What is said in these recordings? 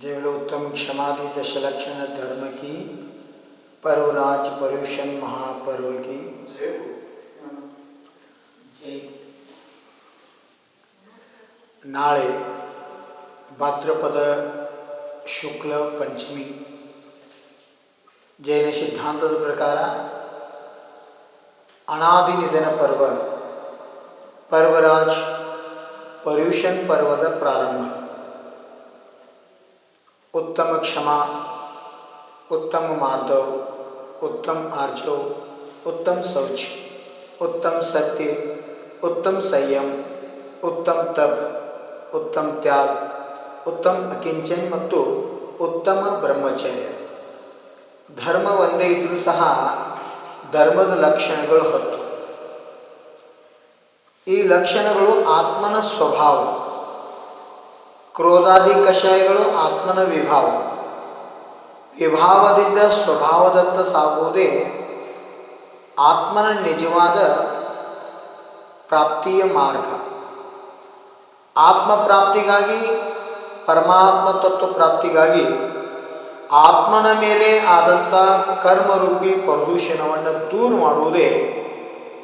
जय बोलो उत्तम क्षमादि दशलक्षण धर्म की पर्वराज पर्युषण महापर्व की ನಾಳೆ ಭಾದ್ರಪದ ಶುಕ್ಲ ಪಂಚಮಿ ಜೈನ ಸಿದ್ಧಾಂತದ ಪ್ರಕಾರ ಅನಾದಿ ನಿಧನ ಪರ್ವ ಪರ್ವರಾಜ್ ಪರ್ಯೂಷನ್ ಪರ್ವದ ಪ್ರಾರಂಭ उत्तम क्षमा उत्तम मार्दव उत्तम आर्जव उत्तम शौच उत्तम सत्य उत्तम संयम उत्तम तप ಉತ್ತಮ ತ್ಯಾಗ ಉತ್ತಮ ಅಕಿಂಚನ್ ಮತ್ತು ಉತ್ತಮ ಬ್ರಹ್ಮಚರ್ಯ ಧರ್ಮ ಒಂದೇ ಇದ್ದರೂ ಸಹ ಧರ್ಮದ ಲಕ್ಷಣಗಳು ಹತ್ತು ಈ ಲಕ್ಷಣಗಳು ಆತ್ಮನ ಸ್ವಭಾವ ಕ್ರೋಧಾದಿ ಕಷಾಯಗಳು ಆತ್ಮನ ವಿಭಾವ. ವಿಭಾವದಿಂದ ಸ್ವಭಾವದತ್ತ ಸಾಗುವುದೇ ಆತ್ಮನ ನಿಜವಾದ ಪ್ರಾಪ್ತಿಯ ಮಾರ್ಗ. ಆತ್ಮ ಪ್ರಾಪ್ತಿಗಾಗಿ ಪರಮಾತ್ಮ ತತ್ವ ಪ್ರಾಪ್ತಿಗಾಗಿ ಆತ್ಮನ ಮೇಲೆ ಆದಂಥ ಕರ್ಮರೂಪಿ ಪ್ರದೂಷಣವನ್ನು ದೂರ ಮಾಡುವುದೇ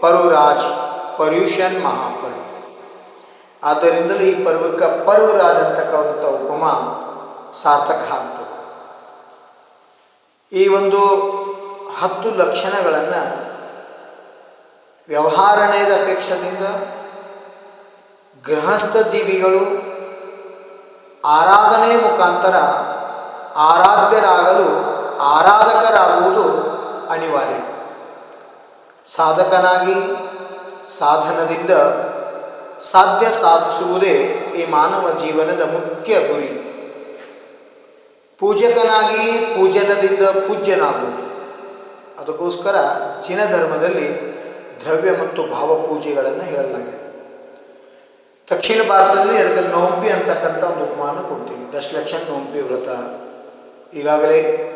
ಪರುರಾಜ್ ಪರ್ಯೂಷನ್ ಮಹಾಪರ್ವ ಆದ್ದರಿಂದಲೇ ಈ ಪರ್ವಕ್ಕೆ ಪರ್ವರಾಜ್ ಅಂತಕ್ಕಂಥ ಉಪಮ ಸಾರ್ಥಕ ಆಗ್ತದೆ ಈ ಒಂದು ಹತ್ತು ಲಕ್ಷಣಗಳನ್ನು ವ್ಯವಹಾರಣೆಯದ ಅಪೇಕ್ಷದಿಂದ ಗೃಹಸ್ಥ ಜೀವಿಗಳು ಆರಾಧನೆ ಮುಖಾಂತರ ಆರಾಧ್ಯರಾಗಲು ಆರಾಧಕರಾಗುವುದು ಅನಿವಾರ್ಯ. ಸಾಧಕನಾಗಿ ಸಾಧನದಿಂದ ಸಾಧ್ಯ ಸಾಧಿಸುವುದೇ ಈ ಮಾನವ ಜೀವನದ ಮುಖ್ಯ ಗುರಿ. ಪೂಜಕನಾಗಿ ಪೂಜನದಿಂದ ಪೂಜ್ಯನಾಗುವುದು. ಅದಕ್ಕೋಸ್ಕರ ಜಿನ ಧರ್ಮದಲ್ಲಿ ದ್ರವ್ಯ ಮತ್ತು ಭಾವ ಪೂಜೆಗಳನ್ನು ಹೇಳಲಾಗಿದೆ. ದಕ್ಷಿಣ ಭಾರತದಲ್ಲಿ ಅದಕ್ಕೆ ನೋಂಪಿ ಅಂತಕ್ಕಂಥ ಒಂದು ಉಪಮಾನ ಕೊಡ್ತೀವಿ. ದಶಲಕ್ಷ ನೋಂಪಿ ವ್ರತ. ಈಗಾಗಲೇ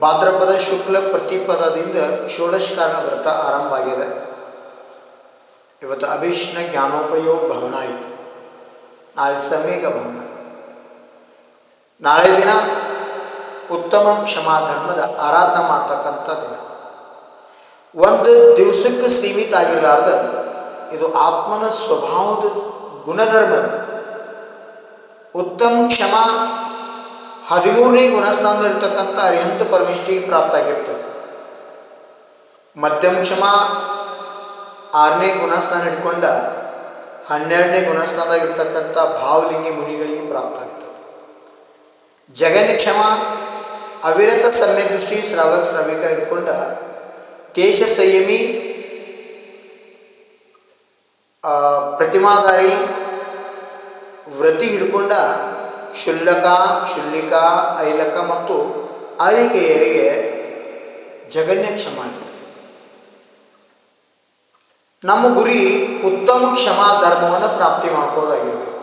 ಭಾದ್ರಪದ ಶುಕ್ಲ ಪ್ರತಿಪದದಿಂದ ಷೋಡಶಕಾರಣ ವ್ರತ ಆರಂಭ ಆಗಿದೆ. ಇವತ್ತು ಅಭೀಷ್ಣ ಜ್ಞಾನೋಪಯೋಗ ಭವನ ಆಯಿತು. ನಾಳೆ ಸಮೀಗ ಭವನ. ನಾಳೆ ದಿನ ಉತ್ತಮ ಕ್ಷಮಾ ಧರ್ಮದ ಆರಾಧನೆ ಮಾಡ್ತಕ್ಕಂಥ ದಿನ. ಒಂದು ದಿವಸಕ್ಕೆ ಸೀಮಿತ ಆಗಿರಲಾರ್ದ ಇದು ಆತ್ಮನ ಸ್ವಭಾವದ ಗುಣಧರ್ಮದ ಉತ್ತಮ ಕ್ಷಮಾ ಹದಿಮೂರನೇ ಗುಣಸ್ಥಾನದಲ್ಲಿರ್ತಕ್ಕಂಥ ಅರಿಹಂತ ಪರಮಿಷ್ಠಿ ಪ್ರಾಪ್ತ ಆಗಿರ್ತದೆ ಮಧ್ಯಮ ಕ್ಷಮಾ ಆರನೇ ಗುಣಸ್ಥಾನ ಹಿಡ್ಕೊಂಡ ಹನ್ನೆರಡನೇ ಗುಣಸ್ಥಾನದಾಗಿರ್ತಕ್ಕಂಥ ಭಾವಲಿಂಗಿ ಮುನಿಗಳಿಗೆ ಪ್ರಾಪ್ತ ಆಗ್ತದೆ. ಜಗನ್ಯ ಕ್ಷಮ, ಅವಿರತ ಸಮ್ಯ ದೃಷ್ಟಿ ಶ್ರಾವಕ ಶ್ರಾವಿಕ ಹಿಡ್ಕೊಂಡ ದೇಶ ಸಂಯಮಿ ಪ್ರತಿಮಾಧಾರಿ ವ್ರತಿ ಹಿಡ್ಕೊಂಡ ಶುಲ್ಲಕ, ಶುಲ್ಲಿಕ, ಐಲಕ ಮತ್ತು ಅರಿಕೆಯರಿಗೆ ಜಗನ್ಯ ಕ್ಷಮ ಇದೆ ನಮ್ಮ ಗುರಿ ಉತ್ತಮ ಕ್ಷಮಾ ಧರ್ಮವನ್ನು ಪ್ರಾಪ್ತಿ ಮಾಡ್ಕೋದಾಗಿರ್ಬೇಕು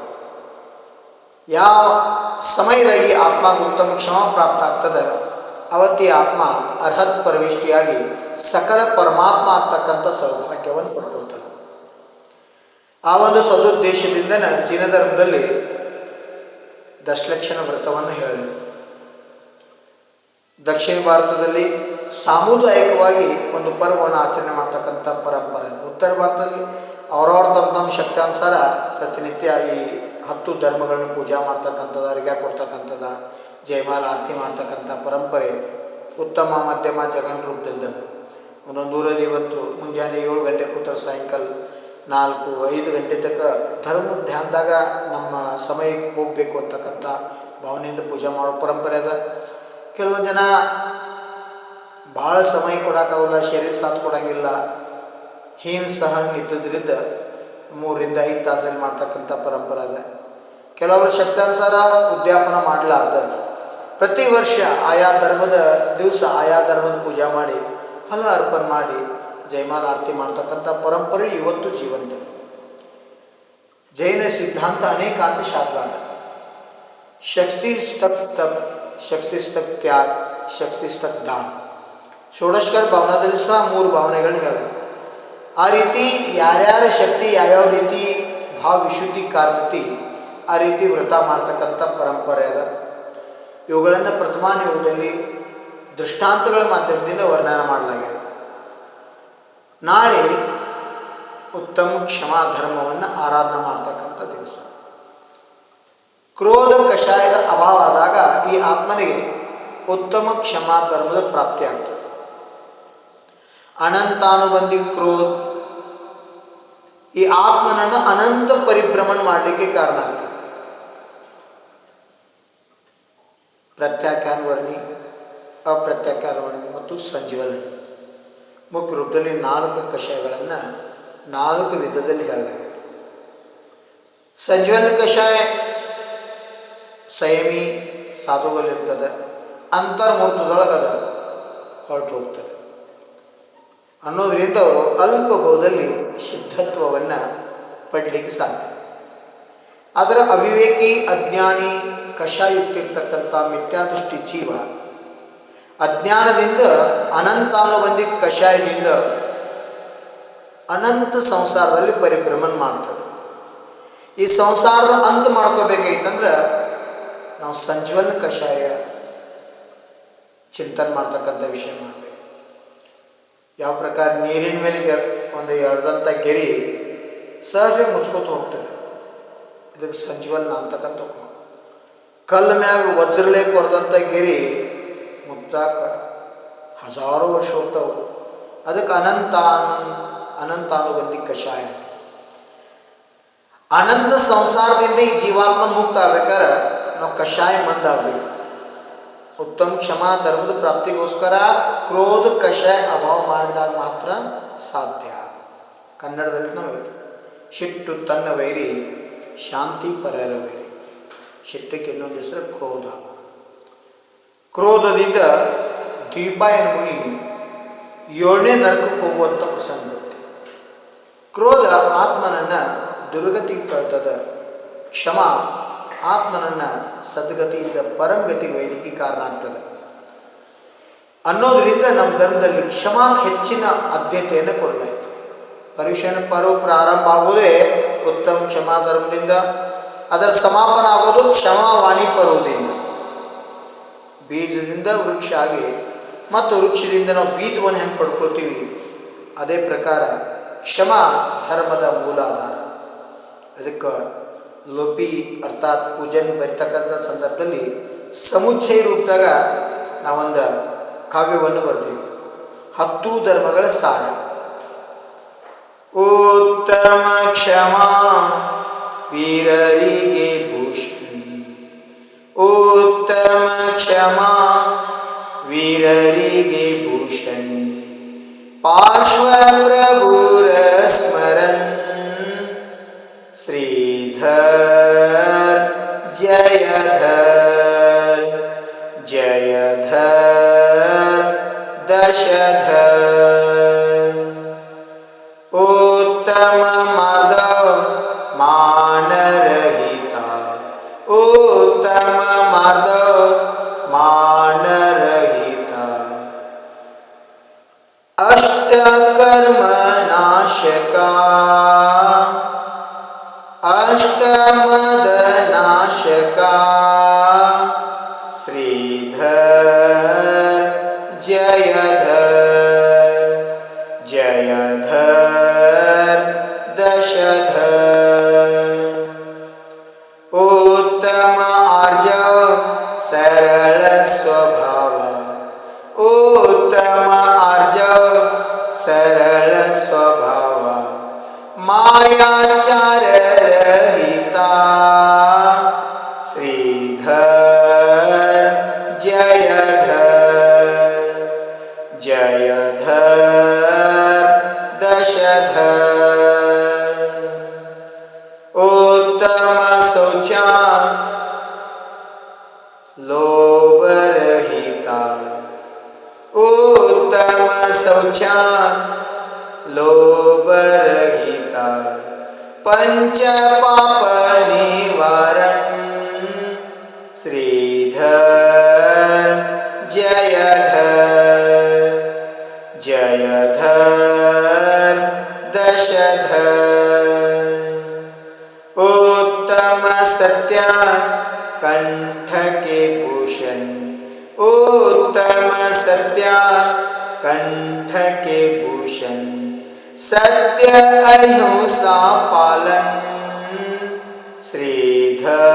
ಯಾವ ಸಮಯದಾಗಿ ಆತ್ಮ ಉತ್ತಮ ಕ್ಷಮ ಪ್ರಾಪ್ತ ಆಗ್ತದೆ, ಅವತ್ತಿ ಆತ್ಮ ಅರ್ಹತ್ ಪರವಿಷ್ಟಿಯಾಗಿ ಸಕಲ ಪರಮಾತ್ಮ ಆಗ್ತಕ್ಕಂಥ ಸೌಭಾಗ್ಯವನ್ನು ಪಡ್ಕೋತಾನೆ ಆ ಒಂದು ಸದುದ್ದೇಶದಿಂದ ಜಿನ ಧರ್ಮದಲ್ಲಿ ದಶಲಕ್ಷಣ ವ್ರತವನ್ನು ಹೇಳಿದೆ ದಕ್ಷಿಣ ಭಾರತದಲ್ಲಿ ಸಾಮುದಾಯಿಕವಾಗಿ ಒಂದು ಪರ್ವವನ್ನು ಆಚರಣೆ ಮಾಡ್ತಕ್ಕಂಥ ಪರಂಪರೆ ಇದೆ ಉತ್ತರ ಭಾರತದಲ್ಲಿ ಅವ್ರವ್ರ ತಮ್ಮ ತಮ್ಮ ಶಕ್ತಾನುಸಾರ ಪ್ರತಿನಿತ್ಯ ಈ ಹತ್ತು ಧರ್ಮಗಳನ್ನು ಪೂಜಾ ಮಾಡ್ತಕ್ಕಂಥದ್ದು, ಅರಿಗೆ ಕೊಡ್ತಕ್ಕಂಥದ್ದು, ಜಯಮಾಲ ಆರತಿ ಮಾಡ್ತಕ್ಕಂಥ ಪರಂಪರೆ ಉತ್ತಮ ಮಧ್ಯಮ ಜಗನ್ ರೂಪದಿಂದದು ಒಂದೊಂದು ಊರಲ್ಲಿ ಇವತ್ತು ಮುಂಜಾನೆ ಏಳು ಗಂಟೆ ಕೂತ್ರೆ ಸಾಯಂಕಾಲ ನಾಲ್ಕು ಐದು ಗಂಟೆ ತಕ್ಕ ಧರ್ಮ ಧ್ಯಾನದಾಗ ನಮ್ಮ ಸಮಯಕ್ಕೆ ಹೋಗಬೇಕು ಅಂತಕ್ಕಂಥ ಭಾವನೆಯಿಂದ ಪೂಜೆ ಮಾಡೋ ಪರಂಪರೆ ಅದ. ಕೆಲವೊಂದು ಜನ ಭಾಳ ಸಮಯ ಕೊಡೋಕ್ಕಾಗಲ್ಲ ಶರೀರ ಸಾಥ್ ಕೊಡೋಂಗಿಲ್ಲ. ಹೀನ ಸಹನ್ ಇದ್ದದ್ರಿಂದ ಮೂರರಿಂದ ಐದು ತಾಸಲ್ಲಿ ಮಾಡ್ತಕ್ಕಂಥ ಪರಂಪರೆ ಅದ. ಕೆಲವರು ಶಕ್ತಾನುಸಾರ ಉದ್ಯಾಪನ ಮಾಡಲಾರ್ದ. ಪ್ರತಿ ವರ್ಷ ಆಯಾ ಧರ್ಮದ ದಿವಸ ಆಯಾ ಧರ್ಮದ ಪೂಜೆ ಮಾಡಿ, ಫಲ ಅರ್ಪಣೆ ಮಾಡಿ, ಜಯಮಾಲ ಆರತಿ ಮಾಡ್ತಕ್ಕಂಥ ಪರಂಪರೆ ಇವತ್ತು ಜೀವಂತದೆ. ಜೈನ ಸಿದ್ಧಾಂತ ಅನೇಕಾಂತ ಶಾದ್ವಾದ. ಶಕ್ತಿಸ್ತಕ್ ತಪ್ ಶಕ್ತಿಸ್ತಕ್ ತ್ಯಾಗ ಶಕ್ತಿಸ್ತಕ್ ದಾನ ಷೋಡಶಕರ ಭವನದಲ್ಲಿ ಸಹ ಮೂರು ಭಾವನೆಗಳನ್ನ ಹೇಳಿದೆ ಆ ರೀತಿ ಯಾರ್ಯಾರ ಶಕ್ತಿ, ಯಾವ್ಯಾವ ರೀತಿ ಭಾವ ವಿಶುದ್ಧಿ ಕಾರಣತಿ, ಆ ರೀತಿ ವ್ರತ ಮಾಡ್ತಕ್ಕಂಥ ಪರಂಪರೆ ಅದ. ಇವುಗಳನ್ನು ಪ್ರಥಮಾನ ಯುಗದಲ್ಲಿ ದೃಷ್ಟಾಂತಗಳ ಮಾಧ್ಯಮದಿಂದ ವರ್ಣನೆ ಮಾಡಲಾಗಿದೆ. ನಾಳೆ ಉತ್ತಮ ಕ್ಷಮಾ ಧರ್ಮವನ್ನು ಆರಾಧನೆ ಮಾಡ್ತಕ್ಕಂಥ ದಿವಸ. ಕ್ರೋಧ ಕಷಾಯದ ಅಭಾವ ಆದಾಗ ಈ ಆತ್ಮನಿಗೆ ಉತ್ತಮ ಕ್ಷಮಾ ಧರ್ಮದ ಪ್ರಾಪ್ತಿಯಾಗ್ತದೆ ಅನಂತಾನುಬಂಧಿ ಕ್ರೋಧ. ಈ ಆತ್ಮನನ್ನು ಅನಂತ ಪರಿಭ್ರಮಣ ಮಾಡಲಿಕ್ಕೆ ಕಾರಣ ಆಗ್ತದೆ. ಪ್ರತ್ಯಾಖ್ಯಾನ ವರ್ಣಿ, ಅಪ್ರತ್ಯಾಖ್ಯಾನ ವರ್ಣಿ ಮತ್ತು ಸಂಜೀವನಿ ಮುಖ್ಯ ರೂಪದಲ್ಲಿ ನಾಲ್ಕು ಕಷಾಯಗಳನ್ನು ನಾಲ್ಕು ವಿಧದಲ್ಲಿ ಹೇಳಲಾಗಿದೆ. ಸಂಜೀವನ ಕಷಾಯ ಸಂಯಮಿ ಸಾಧುಗಳಿರ್ತದೆ ಅಂತರ್ಮೂರ್ತದೊಳಗದ ಹೊರಟು ಹೋಗ್ತದೆ ಅನ್ನೋದರಿಂದ ಅವರು ಅಲ್ಪ ಬಹುದಲ್ಲಿ ಸಿದ್ಧತ್ವವನ್ನು ಪಡಲಿಕ್ಕೆ ಸಾಧ್ಯ. ಆದರೆ ಅವಿವೇಕಿ, ಅಜ್ಞಾನಿ ಕಷಾಯುಕ್ತಿರ್ತಕ್ಕಂಥ ಮಿಥ್ಯಾದೃಷ್ಟಿ ಜೀವ, ಅಜ್ಞಾನದಿಂದ ಅನಂತಾನುಬಂಧಿ ಕಷಾಯದಿಂದ ಅನಂತ ಸಂಸಾರದಲ್ಲಿ ಪರಿಭ್ರಮಣ ಮಾಡ್ತದೆ. ಈ ಸಂಸಾರದ ಅಂತ ಮಾಡ್ಕೋಬೇಕಾಯ್ತಂದ್ರೆ ನಾವು ಸಂಜ್ವಲ್ ಕಷಾಯ ಚಿಂತನೆ ಮಾಡ್ತಕ್ಕಂಥ ವಿಷಯ ಮಾಡಬೇಕು. ಯಾವ ಪ್ರಕಾರ ನೀರಿನ ಮೇಲೆ ಒಂದು ಎರಡಂಥ ಗೆರಿ ಸಹಜವಾಗಿ ಮುಚ್ಕೋತ ಹೋಗ್ತದೆ ಇದಕ್ಕೆ ಸಂಜೀವನ ಅಂತಕ್ಕಂಥ. ಕಲ್ಲ ಮ್ಯಾಗ ವಜ್ರಲೇಖ ಹೊಡೆದಂಥ ಗೆರಿ ಮುಚ್ಚಾಕ ಹಜಾರು ವರ್ಷ ಹೋಗ್ತಾವೆ ಅದಕ್ಕೆ ಅನಂತ ಅನಂತಾನುಬಂಧಿ ಕಷಾಯ. ಅನಂತ ಸಂಸಾರದಿಂದ ಈ ಜೀವಾತ್ಮ ಮುಕ್ತ ಆಗ್ಬೇಕಾರೆ ನಾವು ಕಷಾಯ ಮಂದಾಗಬೇಕು ಉತ್ತಮ ಕ್ಷಮಾ ಧರ್ಮದ ಪ್ರಾಪ್ತಿಗೋಸ್ಕರ ಕ್ರೋಧ ಕಷಾಯ ಅಭಾವ ಮಾಡಿದಾಗ ಮಾತ್ರ ಸಾಧ್ಯ. ಕನ್ನಡದಲ್ಲಿ ನಮಗೆ ಶಿಟ್ಟು ತನ್ನ ವೈರಿ, ಶಾಂತಿ ಪರರ ವೈರಿ. ಶಿಟ್ಟಕ್ಕೆ ಇನ್ನೊಂದು ಹೆಸರು ಕ್ರೋಧ. ಕ್ರೋಧದಿಂದ ದೀಪಾಯನ ಮುನಿ ಏಳನೇ ನರಕಕ್ಕೆ ಹೋಗುವಂಥ ಪ್ರಸಂಗ ಬರುತ್ತೆ. ಕ್ರೋಧ ಆತ್ಮನನ್ನು ದುರ್ಗತಿಗೆ ತಳ್ತದ. ಕ್ಷಮ ಆತ್ಮನನ್ನು ಸದ್ಗತಿಯಿಂದ ಪರಂಗತಿ ವೈದಿಗೆ ಕಾರಣ ಆಗ್ತದೆ. ಅನ್ನೋದರಿಂದ ನಮ್ಮ ಧರ್ಮದಲ್ಲಿ ಕ್ಷಮಾಕ್ ಹೆಚ್ಚಿನ ಆದ್ಯತೆಯನ್ನು ಕೊಡಲಾಯಿತು ಪರಿಶನ ಪರ್ವ ಪ್ರಾರಂಭ ಆಗೋದೇ ಉತ್ತಮ ಕ್ಷಮಾ ಧರ್ಮದಿಂದ, ಅದರ ಸಮಾಪನ ಆಗೋದು ಕ್ಷಮಾವಾಣಿ ಪರ್ವದಿಂದ ಬೀಜದಿಂದ ವೃಕ್ಷ ಆಗಿ, ಮತ್ತು ವೃಕ್ಷದಿಂದ ನಾವು ಬೀಜವನ್ನು ಹೆಂಗೆ ಪಡ್ಕೊಳ್ತೀವಿ? ಅದೇ ಪ್ರಕಾರ ಕ್ಷಮಾ ಧರ್ಮದ ಮೂಲಾಧಾರ. ಅದಕ್ಕೆ ಲೋಪಿ ಅರ್ಥಾತ್ ಪೂಜನ್ ಬರಿತಕ್ಕಂಥ ಸಂದರ್ಭದಲ್ಲಿ ಸಮುಚ್ಚಯ ರೂಪದಾಗ ನಾವೊಂದು ಕಾವ್ಯವನ್ನು ಬರ್ತೀವಿ ಹತ್ತು ಧರ್ಮಗಳ ಸಾರ. ಉತ್ತಮ ಕ್ಷಮಾ, ವೀರರಿಗೆ ಪುಷ್ಪಿ ಉತ್ತಮ ಕ್ಷಮಾ, ವೀರರಿಗೆ ಭೂಷಣ. ಪಾರ್ಶ್ವ ಪ್ರಭುರ ಸ್ಮರಣ. ಶ್ರೀ जयधर जयधर दशधर जयधर शौचा लोभरहिता पंच पाप निवारण श्रीधर, जयधर जयधर, दशधर। उत्तम सत्या कंठ के पुर भूषण उत्तम सत्या कंठ के भूषण सत्य अहिंसा पालन। श्रीधर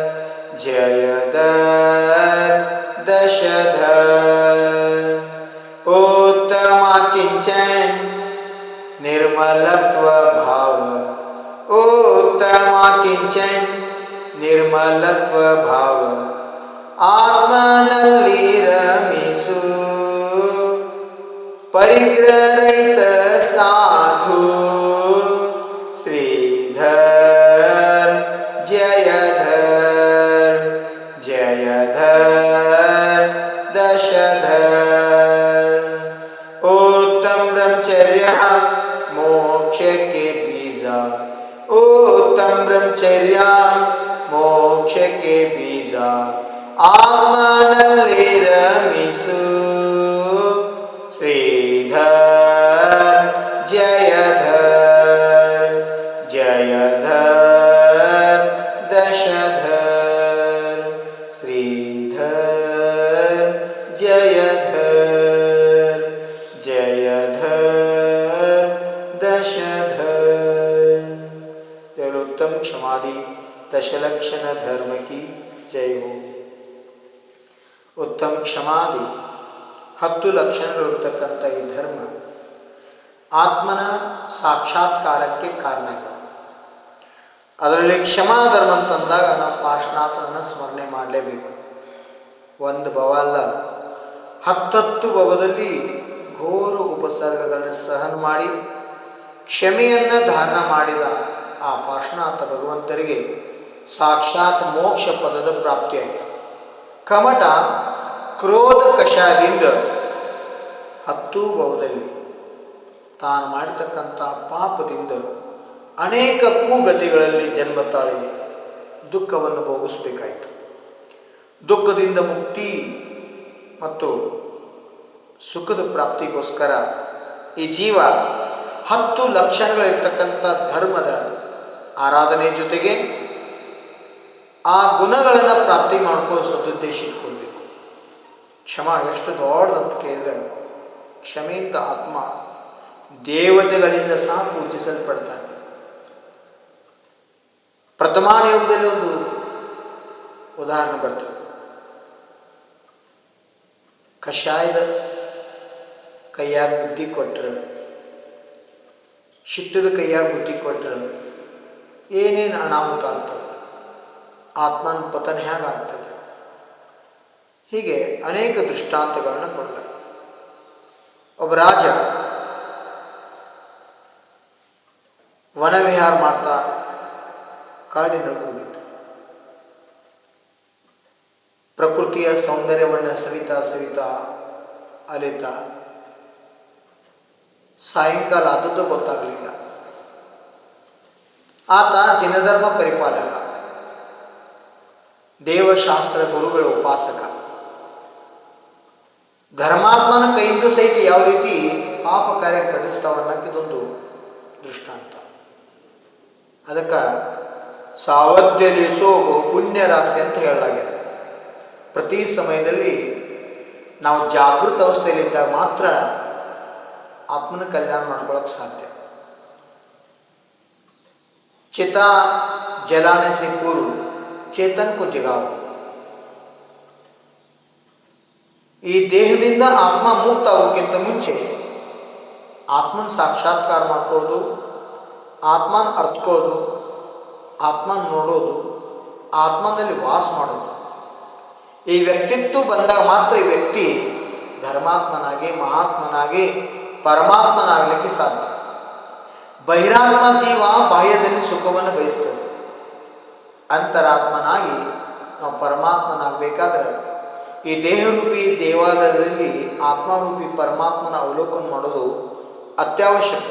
जयधर दशधर उत्तम किंचन निर्मलत्व भाव उत्तम किंचन ನಿರ್ಮಲತ್ವ ಭಾವ ಆತ್ಮನಲ್ಲಿ ರಮಿಸು ಪರಿಗ್ರಹಿತ ಸಾಧು ब्रह्मचर्य मोक्ष के बीजा उत्तम ब्रह्मचर्य मोक्ष के बीजा ಆತ್ಮನಲ್ಲಿ ರಮಿಸು ಶ್ರೀಧರ್ ಅದರಲ್ಲಿ ಕ್ಷಮಾ ಧರ್ಮ ಅಂತಂದಾಗ ನಾವು ಪಾರ್ಶ್ವನಾಥನನ್ನು ಸ್ಮರಣೆ ಮಾಡಲೇಬೇಕು. ಒಂದು ಭವ ಅಲ್ಲ, ಹತ್ತತ್ತು ಭವದಲ್ಲಿ ಘೋರ ಉಪಸರ್ಗಗಳನ್ನು ಸಹನ ಮಾಡಿ, ಕ್ಷಮೆಯನ್ನು ಧಾರಣ ಮಾಡಿದ ಆ ಪಾರ್ಶ್ವನಾಥ ಭಗವಂತರಿಗೆ ಸಾಕ್ಷಾತ್ ಮೋಕ್ಷ ಪದದ ಪ್ರಾಪ್ತಿಯಾಯಿತು ಕಮಟ ಕ್ರೋಧ ಕಷಾಯದಿಂದ ಹತ್ತೂ ಭವದಲ್ಲಿ ತಾನು ಮಾಡಿರ್ತಕ್ಕಂಥ ಪಾಪದಿಂದ ಅನೇಕ ಕೂಗತಿಗಳಲ್ಲಿ ಜನ್ಮ ತಾಳಿ ದುಃಖವನ್ನು ಭೋಗಿಸಬೇಕಾಯಿತು. ದುಃಖದಿಂದ ಮುಕ್ತಿ ಮತ್ತು ಸುಖದ ಪ್ರಾಪ್ತಿಗೋಸ್ಕರ ಈ ಜೀವ ಹತ್ತು ಲಕ್ಷಣಗಳಿರ್ತಕ್ಕಂಥ ಧರ್ಮದ ಆರಾಧನೆ ಜೊತೆಗೆ ಆ ಗುಣಗಳನ್ನು ಪ್ರಾಪ್ತಿ ಮಾಡ್ಕೊಳ್ಳೋ ಸದುದ್ದೇಶ ಇಟ್ಕೊಳ್ಬೇಕು ಕ್ಷಮ ಎಷ್ಟು ದೊಡ್ಡದಂತ ಕೇಳಿದ್ರೆ ಕ್ಷಮೆಯಿಂದ ಆತ್ಮ ದೇವತೆಗಳಿಂದ ಸಹ ಪೂಜಿಸಲ್ಪಡ್ತಾನೆ. ಪ್ರಥಮಾನ ಯುಗದಲ್ಲಿ ಒಂದು ಉದಾಹರಣೆ ಬರ್ತದೆ. ಕಷಾಯದ ಕೈಯಾಗ ಬುದ್ಧಿ ಕೊಟ್ಟರೆ ಶಿಟ್ಟದ ಕೈಯಾಗ ಬುದ್ಧಿ ಕೊಟ್ಟರೆ ಏನೇನು ಅನಾಹುತ ಆಗ್ತವೆ? ಆತ್ಮನ ಪತನ ಹೇಗಾಗ್ತದೆ ಹೀಗೆ ಅನೇಕ ದೃಷ್ಟಾಂತಗಳನ್ನು ಕೊಡಲ ಒಬ್ಬ ರಾಜ ವನವಿಹಾರ ಮಾಡ್ತಾ ಕಾಡಿನೊಳಗೆ ಹೋಗಿದ್ದ. ಪ್ರಕೃತಿಯ ಸೌಂದರ್ಯವನ್ನು ಸವಿತಾ ಸವಿತಾ ಅಲಿತ ಸಾಯಂಕಾಲ ಆದದ್ದು ಗೊತ್ತಾಗಲಿಲ್ಲ. ಆತ ಜಿನಧರ್ಮ ಪರಿಪಾಲಕ, ದೇವಶಾಸ್ತ್ರ ಗುರುಗಳ ಉಪಾಸಕ. ಧರ್ಮಾತ್ಮನ ಕೈಯಿಂದ ಸಹಿತ ಯಾವ ರೀತಿ ಪಾಪ ಕಾರ್ಯ ಕಡಿಸ್ತಾವನ್ನಕ್ಕಿದೊಂದು ದೃಷ್ಟಾಂತ. ಅದಕ್ಕೆ ಸಾವಧ್ಯಲಿ ಸೋಗು ಪುಣ್ಯ ರಾಶಿ ಅಂತ ಹೇಳಲಾಗಿದೆ. ಪ್ರತಿ ಸಮಯದಲ್ಲಿ ನಾವು ಜಾಗೃತ ಅವಸ್ಥೆಯಲ್ಲಿದ್ದಾಗ ಮಾತ್ರ ಆತ್ಮನ ಕಲ್ಯಾಣ ಮಾಡ್ಕೊಳ್ಳೋಕೆ ಸಾಧ್ಯ. ಚಿತಾ ಜಲಾನೆ ಸೆ ಪೂರ್ವ ಚೇತನ್ ಈ ದೇಹದಿಂದ ಆತ್ಮ ಮುಕ್ತ ಆಗೋಕ್ಕಿಂತ ಮುಂಚೆ ಆತ್ಮನ ಸಾಕ್ಷಾತ್ಕಾರ ಮಾಡ್ಕೊಳ್ಳೋದು ಆತ್ಮನ ಅರ್ಥಕೊಳ್ಳೋದು ಆತ್ಮನ ನೋಡೋದು, ಆತ್ಮನಲ್ಲಿ ವಾಸ ಮಾಡೋದು. ಈ ವ್ಯಕ್ತಿತ್ವ ಬಂದಾಗ ಮಾತ್ರ ಈ ವ್ಯಕ್ತಿ ಧರ್ಮಾತ್ಮನಾಗಿ, ಮಹಾತ್ಮನಾಗಿ, ಪರಮಾತ್ಮನಾಗಲಿಕ್ಕೆ ಸಾಧ್ಯ. ಬಹಿರಾತ್ಮ ಜೀವ ಬಾಹ್ಯದಲ್ಲಿ ಸುಖವನ್ನು ಬಯಸ್ತದೆ. ಅಂತರಾತ್ಮನಾಗಿ ನಾವು ಪರಮಾತ್ಮನಾಗಬೇಕಾದ್ರೆ ಈ ದೇಹರೂಪಿ ದೇವಾಲಯದಲ್ಲಿ ಆತ್ಮರೂಪಿ ಪರಮಾತ್ಮನ ಅವಲೋಕನ ಮಾಡೋದು ಅತ್ಯವಶ್ಯಕ.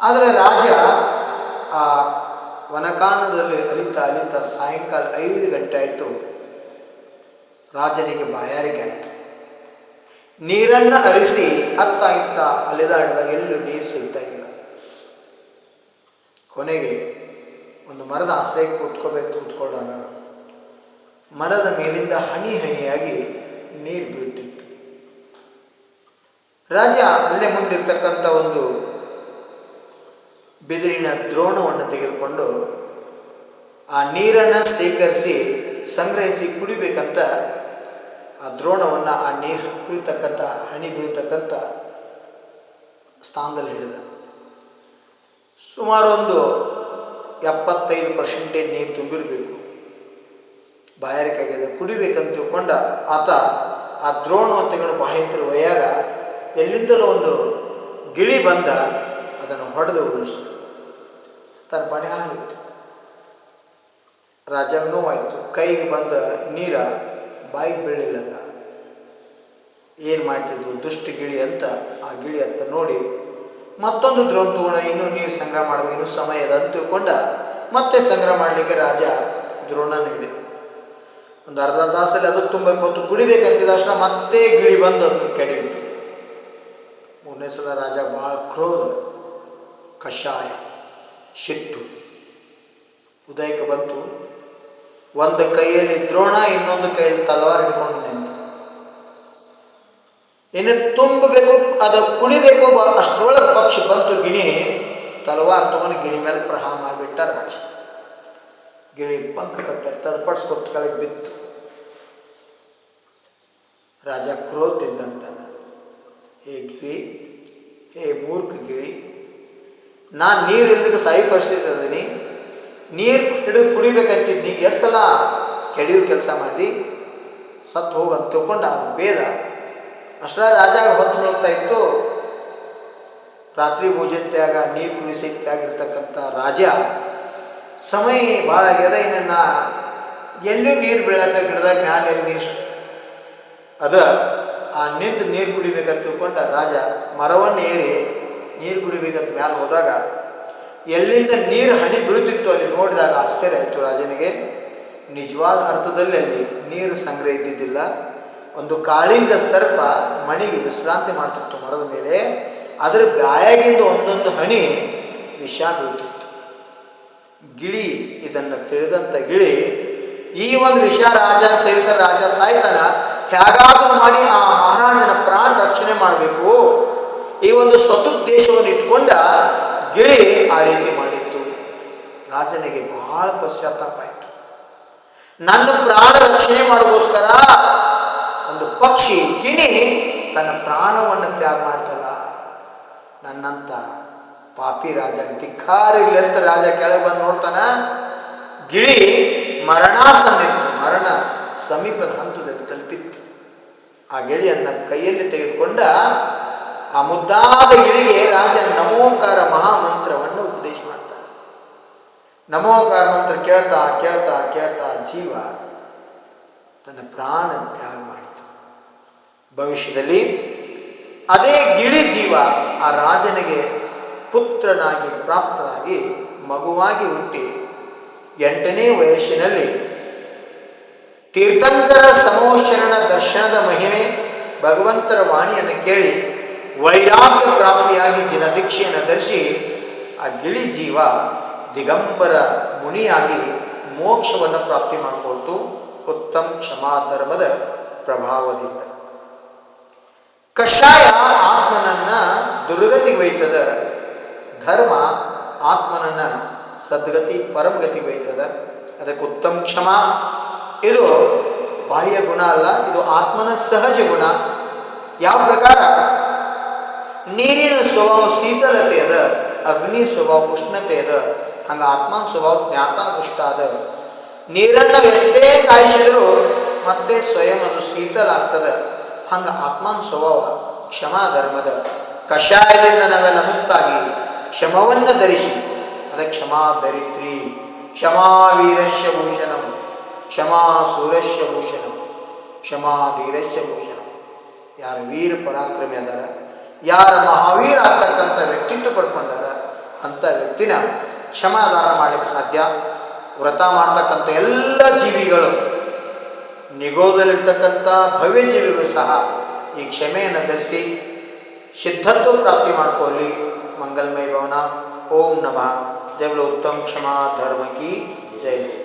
ಆದರೆ ರಾಜ ಆ ವನಕಾಂಡದಲ್ಲಿ ಅಲಿತ ಅಲಿತ ಸಾಯಂಕಾಲ ಐದು ಗಂಟೆ ಆಯಿತು. ರಾಜನಿಗೆ ಬಾಯಾರಿಕೆ ಆಯಿತು. ನೀರನ್ನು ಅರಿಸಿ ಅತ್ತ ಇತ್ತ ಅಲೆದಾಡಿದ ಎಲ್ಲೂ ನೀರು ಸಿಗ್ತಾ ಇಲ್ಲ. ಕೊನೆಗೆ ಒಂದು ಮರದ ಆಶ್ರಯಕ್ಕೆ ಕೂತ್ಕೋಬೇಕು ಕೂತ್ಕೊಂಡಾಗ ಮರದ ಮೇಲಿಂದ ಹನಿ ಹನಿಯಾಗಿ ನೀರು ಬೀಳುತ್ತಿತ್ತು ರಾಜ ಅಲ್ಲೇ ಮುಂದಿರ್ತಕ್ಕಂಥ ಒಂದು ಬಿದಿರಿನ ದ್ರೋಣವನ್ನು ತೆಗೆದುಕೊಂಡು ಆ ನೀರನ್ನು ಶೇಖರಿಸಿ ಸಂಗ್ರಹಿಸಿ ಕುಡಿಬೇಕಂತ ಆ ದ್ರೋಣವನ್ನು ಆ ನೀರು ಕುಡಿತಕ್ಕಂಥ ಹಣಿ ಬೀಳ್ತಕ್ಕಂಥ ಸ್ಥಾನದಲ್ಲಿ ಹಿಡಿದ. ಸುಮಾರು ಒಂದು ಎಪ್ಪತ್ತೈದು ಪರ್ಸೆಂಟೇಜ್ ನೀರು ತುಂಬಿರಬೇಕು. ಬಾಯಾರಿಕೆಯಾಗಿದೆ ಕುಡಿಬೇಕಂತ ತಿಳ್ಕೊಂಡ ಆತ ಆ ದ್ರೋಣವನ್ನು ತೆಗೆದು ಬಾಯಿ ಒಯ್ಯಾಗ ಎಲ್ಲಿಂದಲೂ ಒಂದು ಗಿಳಿ ಬಂದ, ಅದನ್ನು ಹೊಡೆದು ಉಳಿಸಿತು ತನ್ನ ಪಾಡಿ ಹಾರಿತು ರಾಜಾಗ ನೋವಾಯಿತು. ಕೈಗೆ ಬಂದ ನೀರ ಬಾಯಿಗೆ ಬೀಳಲಿಲ್ಲ ಏನು ಮಾಡ್ತಿದ್ವು ದುಷ್ಟ ಗಿಳಿ ಅಂತ ಆ ಗಿಳಿ ಅಂತ ನೋಡಿ ಮತ್ತೊಂದು ದ್ರೋಣ ತಗೊಂಡ ಇನ್ನೂ ನೀರು ಸಂಗ್ರಹ ಮಾಡುವ ಇನ್ನೂ ಸಮಯ ಅದ ಅಂತ ತಿಳ್ಕೊಂಡ ಮತ್ತೆ ಸಂಗ್ರಹ ಮಾಡಲಿಕ್ಕೆ ರಾಜ ದ್ರೋಣನ ಹಿಡಿದ. ಒಂದು ಅರ್ಧ ತಾಸಲ್ಲಿ ಅದು ತುಂಬ ಹೊತ್ತು ಕುಡಿಬೇಕಂತಿದ್ದ ಅಷ್ಟ ಮತ್ತೆ ಗಿಳಿ ಬಂದು ಅದನ್ನು ಕೆಡೆಯಿತು ಮೂರನೇ ಸಲ ರಾಜ ಭಾಳ ಕ್ರೋಧ, ಕಷಾಯ. ಶಿಟ್ಟು. ಉದಯಕ್ಕೆ ಬಂತು. ಒಂದು ಕೈಯಲ್ಲಿ ದ್ರೋಣ, ಇನ್ನೊಂದು ಕೈಯಲ್ಲಿ ತಲವಾರ್ ಹಿಡ್ಕೊಂಡು ನಿಂತ. ಇನ್ನು ತುಂಬಬೇಕು, ಅದು ಕುಣಿಬೇಕು ಅಷ್ಟರೊಳಗೆ ಪಕ್ಷಿ ಬಂತು. ಗಿಣಿ ತಲವಾರ್ ತಗೊಂಡು ಗಿಣಿ ಮೇಲೆ ಪ್ರಹಾರ ಮಾಡಿಬಿಟ್ಟ ರಾಜ. ಗಿಳಿ ಪಂಕ ಕಟ್ಟ ತಡ್ಪಡಿಸ್ಕೊಟ್ಟು ಕೆಳಗೆ ಬಿತ್ತು. ರಾಜ ಕ್ರೋತಿದ್ದಂತಾನೆ ಹೇ ಗಿಳಿ ಹೇ ಮೂರ್ಖ ಗಿಳಿ ನಾನು ನೀರು ಇಲ್ಲದಕ್ಕೆ ಸಾಯಿ ಪರಿಸ್ಥಿತಿ ಅದೀನಿ? ನೀರು ಹಿಡಿದು ಕುಡಿಬೇಕಂತಿದ್ನಿ. ಎಷ್ಟು ಸಲ ಕೆಡಿಯೋ ಕೆಲಸ ಮಾಡಿ ಸತ್ತು ಹೋಗಂತ ತಿಳ್ಕೊಂಡು ಅದು ಭೇದ ಅಷ್ಟರ ರಾಜ ಹೊತ್ತು ಮುಳುಗ್ತಾ ಇತ್ತು. ರಾತ್ರಿ ಭೋಜನ ತ್ಯಾಗ, ನೀರು ಕುಡಿಸಿ ತ್ಯಾಗಿರ್ತಕ್ಕಂಥ ರಾಜ ಸಮಯ ಭಾಳ ಆಗ್ಯದ. ಇನ್ನ ಎಲ್ಲೂ ನೀರು ಬೀಳತ್ತ ಗಿಡದಾಗ ಮ್ಯಾಲೆ ನೀರು? ಅದ ಆ ನಿಂತು ನೀರು ಕುಡಿಬೇಕಂತ ತಿಳ್ಕೊಂಡ ರಾಜ ಮರವನ್ನು ಏರಿ ನೀರು ಕುಡಿಬೇಕಂತ ಮ್ಯಾಲೆ ಹೋದಾಗ ಎಲ್ಲಿಂದ ನೀರು ಹಣಿ ಬೀಳುತ್ತಿತ್ತು ಅಲ್ಲಿ ನೋಡಿದಾಗ ಆಶ್ಚರ್ಯ ಆಯಿತು ರಾಜನಿಗೆ. ನಿಜವಾದ ಅರ್ಥದಲ್ಲಿ ಅಲ್ಲಿ ನೀರು ಸಂಗ್ರಹ ಇದ್ದಿದ್ದಿಲ್ಲ. ಒಂದು ಕಾಳಿಂಗ ಸರ್ಪ ಮಣಿಗೆ ವಿಶ್ರಾಂತಿ ಮಾಡ್ತಿತ್ತು ಮರದ ಮೇಲೆ. ಅದರ ಬಾಯಾಗಿಂದ ಒಂದೊಂದು ಹನಿ ವಿಷ ಬೀಳ್ತಿತ್ತು. ಗಿಳಿ ಇದನ್ನು ತಿಳಿದಂಥ ಗಿಳಿ, ಈ ಒಂದು ವಿಷ ರಾಜ ಸೇವಿತ ರಾಜ ಸಾಯ್ತಾನ, ಹೇಗಾದರೂ ಮಾಡಿ ಆ ಮಹಾರಾಜನ ಪ್ರಾಣ ರಕ್ಷಣೆ ಮಾಡಬೇಕು. ಈ ಒಂದು ಸದುದ್ದೇಶವನ್ನು ಇಟ್ಕೊಂಡ ಗಿಳಿ ಆ ರೀತಿ ಮಾಡಿತ್ತು. ರಾಜನಿಗೆ ಬಹಳ ಪಶ್ಚಾತ್ತಾಪ ಆಯಿತು. ನನ್ನ ಪ್ರಾಣ ರಕ್ಷಣೆ ಮಾಡೋದೋಸ್ಕರ ಒಂದು ಪಕ್ಷಿ ಗಿಣಿ ತನ್ನ ಪ್ರಾಣವನ್ನು ತ್ಯಾಗ ಮಾಡ್ತಲ್ಲ. ನನ್ನಂತ ಪಾಪಿ ರಾಜ, ಧಿಕ್ಕಾರ ಇಲ್ಲ ಅಂತ ರಾಜ ಕೆಳಗೆ ಬಂದು ನೋಡ್ತಾನ. ಗಿಳಿ ಮರಣಾಸನ್ನಿತ್ತು. ಮರಣ ಸಮೀಪದ ಹಂತದಲ್ಲಿ ತಲುಪಿತ್ತು. ಆ ಗಿಳಿಯನ್ನು ಕೈಯಲ್ಲಿ ತೆಗೆದುಕೊಂಡ ಆ ಮುದ್ದಾದ ಇಳಿಗೆ ರಾಜ ನಮೋಕಾರ ಮಹಾಮಂತ್ರವನ್ನು ಉಪದೇಶ ಮಾಡ್ತಾನೆ. ನಮೋಕಾರ ಮಂತ್ರ ಕೇಳ್ತಾ ಕೇಳ್ತಾ ಕೇಳ್ತಾ ಜೀವ ತನ್ನ ಪ್ರಾಣ ತ್ಯಾಗ ಮಾಡಿತು. ಭವಿಷ್ಯದಲ್ಲಿ ಅದೇ ಗಿಳಿ ಜೀವ ಆ ರಾಜನಿಗೆ ಪುತ್ರನಾಗಿ, ಪ್ರಾಪ್ತನಾಗಿ ಮಗುವಾಗಿ ಹುಟ್ಟಿ ಎಂಟನೇ ವಯಸ್ಸಿನಲ್ಲಿ ತೀರ್ಥಂಕರ ಸಮೋಶರಣ ದರ್ಶನದ ಮಹಿಮೆ ಭಗವಂತರ ವಾಣಿಯನ್ನು ಕೇಳಿ ವೈರಾಗ್ಯ ಪ್ರಾಪ್ತಿಯಾಗಿ ಜಿನದೀಕ್ಷೆಯನ್ನು ಧರಿಸಿ ಆ ಗಿಳಿ ಜೀವ ದಿಗಂಬರ ಮುನಿಯಾಗಿ ಮೋಕ್ಷವನ್ನು ಪ್ರಾಪ್ತಿ ಮಾಡಿಕೊಳ್ತು ಉತ್ತಮ ಕ್ಷಮಾ ಧರ್ಮದ ಪ್ರಭಾವದಿಂದ. ಕಷಾಯ ಆತ್ಮನನ್ನ ದುರ್ಗತಿ ಒಯ್ತದ ಧರ್ಮ ಆತ್ಮನನ್ನ ಸದ್ಗತಿ ಪರಮಗತಿ ವೈತದ. ಅದಕ್ಕೆ ಉತ್ತಮ ಕ್ಷಮ. ಇದು ಬಾಹ್ಯ ಗುಣ ಅಲ್ಲ, ಇದು ಆತ್ಮನ ಸಹಜ ಗುಣ. ಯಾವ ಪ್ರಕಾರ? ನೀರಿನ ಸ್ವಭಾವ ಶೀತಲತೆ ಅದ, ಅಗ್ನಿ ಸ್ವಭಾವ ಉಷ್ಣತೆ ಅದ, ಹಂಗೆ ಆತ್ಮನ ಸ್ವಭಾವ ಜ್ಞಾತ ದುಷ್ಟ ಅದ. ನೀರನ್ನು ಎಷ್ಟೇ ಕಾಯಿಸಿದರೂ ಮತ್ತೆ ಸ್ವಯಂ ಅದು ಶೀತಲ ಆಗ್ತದ, ಹಂಗೆ ಆತ್ಮನ ಸ್ವಭಾವ ಕ್ಷಮಾ ಧರ್ಮದ ಕಷಾಯದಿಂದ ನಾವೆಲ್ಲ ಮುಕ್ತಾಗಿ ಕ್ಷಮವನ್ನ ಧರಿಸಿ, ಅದ ಕ್ಷಮಾ ಧರಿತ್ರಿ ಕ್ಷಮಾ ವೀರಶ್ಯ ಭೂಷಣಂ ಕ್ಷಮಾ ಸೂರಶ್ಯ ಭೂಷಣಂ ಕ್ಷಮಾ ಧೀರಶ್ಯ ಭೂಷಣಂ. ಯಾರು ವೀರ ಪರಾಕ್ರಮಿ ಅದಾರ ಯಾರ ಮಹಾವೀರ ಆಗ್ತಕ್ಕಂಥ ವ್ಯಕ್ತಿತ್ವ ಪಡ್ಕೊಂಡಾರ ಅಂಥ ವ್ಯಕ್ತಿನ ಕ್ಷಮಾದಾನ ಮಾಡಲಿಕ್ಕೆ ಸಾಧ್ಯ. ವ್ರತ ಮಾಡ್ತಕ್ಕಂಥ ಎಲ್ಲ ಜೀವಿಗಳು, ನಿಗೋದಲ್ಲಿರ್ತಕ್ಕಂಥ ಭವ್ಯ ಜೀವಿಗಳು ಸಹ ಈ ಕ್ಷಮೆಯನ್ನು ಧರಿಸಿ ಸಿದ್ಧತ್ವ ಪ್ರಾಪ್ತಿ ಮಾಡಿಕೊಳ್ಳಿ. ಮಂಗಲ್ಮಯ ಭವನ. ಓಂ ನಮಃ. ಜೈ ಉತ್ತಮ ಕ್ಷಮಾ ಧರ್ಮ ಜೈ.